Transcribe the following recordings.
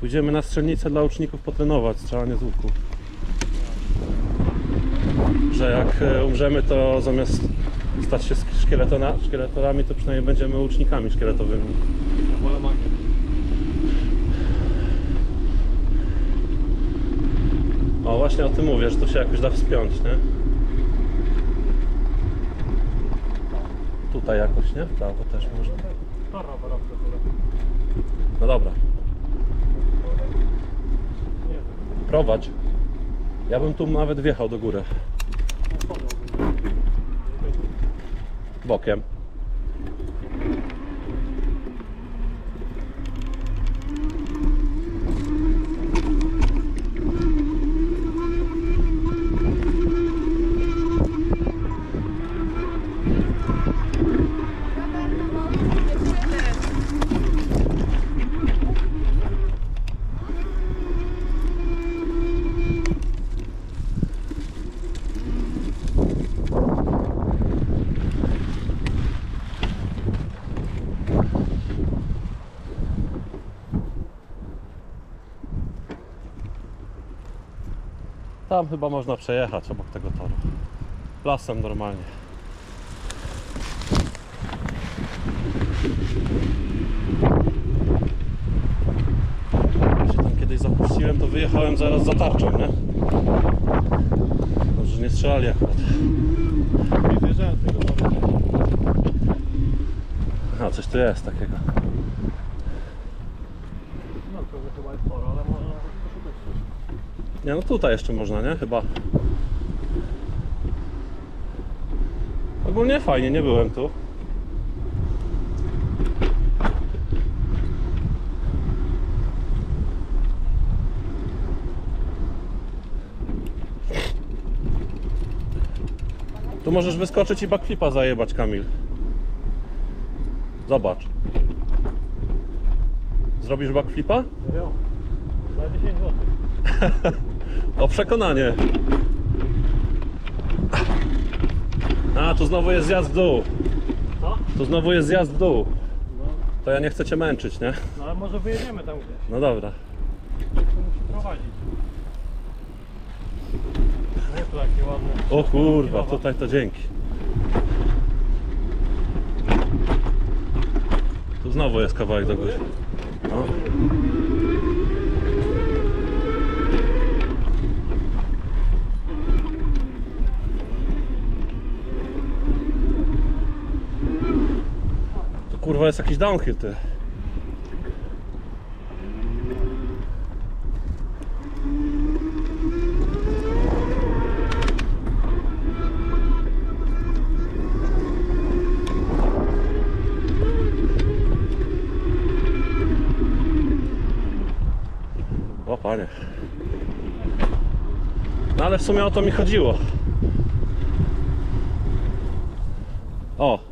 Pójdziemy na strzelnicę dla uczniów potrenować strzelanie z łuku. Że jak e, umrzemy, to zamiast stać się szkieletorami, to przynajmniej będziemy łucznikami szkieletowymi. O, właśnie o tym mówię, że to się jakoś da wspiąć, nie? Tutaj jakoś, nie? W prawo też góry. No dobra, Nie wiem. Prowadź. Ja bym tu nawet wjechał do góry. Bokiem. Tam chyba można przejechać obok tego toru. Lasem normalnie. Jak się tam kiedyś zapuściłem, to wyjechałem zaraz za tarczą, nie? Dobrze, nie strzelali akurat. Nie zjeżdżałem z tego toru. A, coś tu jest takiego. No to chyba jest sporo, ale można poszukać coś. Nie, no tutaj jeszcze można, nie? Chyba. Ogólnie fajnie, nie byłem tu. Tu możesz wyskoczyć i backflipa zajebać, Kamil. Zobacz. Zrobisz backflipa? Jo. Za 10 zł. O przekonanie. A, tu znowu jest zjazd w dół. Co? Tu znowu jest zjazd w dół. No, To ja nie chcę cię męczyć, nie? no ale może wyjedziemy tam gdzieś. No dobra. To musi prowadzić. Nie tu takie ładne. O kurwa, tutaj to dzięki. Tu znowu jest kawałek do góry. No. Kurwa jest jakiś downhill ty. O panie. No ale w sumie o to mi chodziło. O!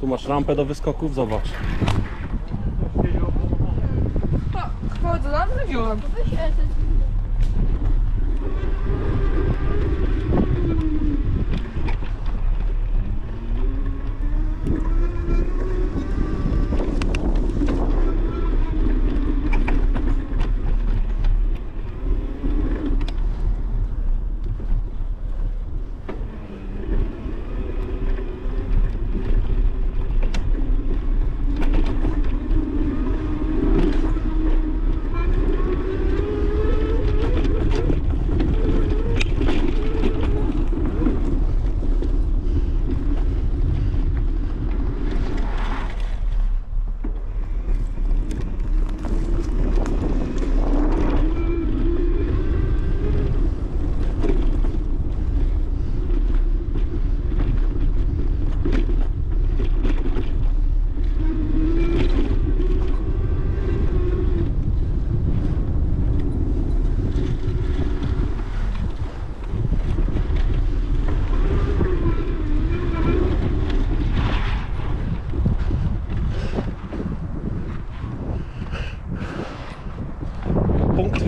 Tu masz rampę do wyskoków, zobacz. Punkt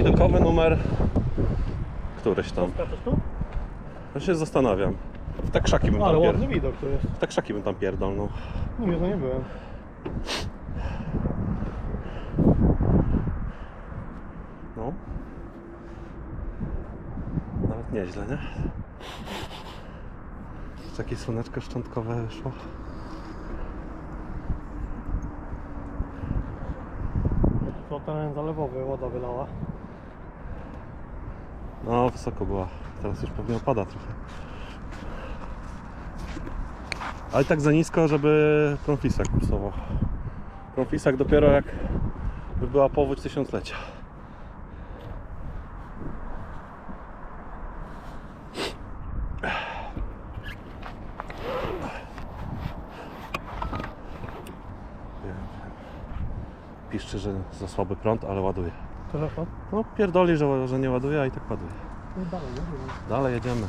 widokowy numer któryś tam. Ja się zastanawiam. W te krzaki bym tam Ale pier... ładny widok to jest. W te krzaki bym tam pierdolnął. No nie, no nie byłem. No. Nawet nieźle, nie? Takie słoneczko szczątkowe wyszło. No Flotelen zalewowy woda wylała. No, wysoko była. Teraz już pewnie opada trochę. Ale tak za nisko, żeby konfisak kursował. Konfisak dopiero jak by była powódź tysiąclecia. Piszczy, że za słaby prąd, ale ładuje. Telefon? No pierdoli, że, że nie ładuje, a i tak ładuje. No dalej, wiem. Dalej jedziemy.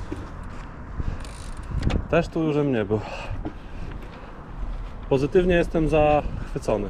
Też tu już nie był. Pozytywnie jestem zachwycony.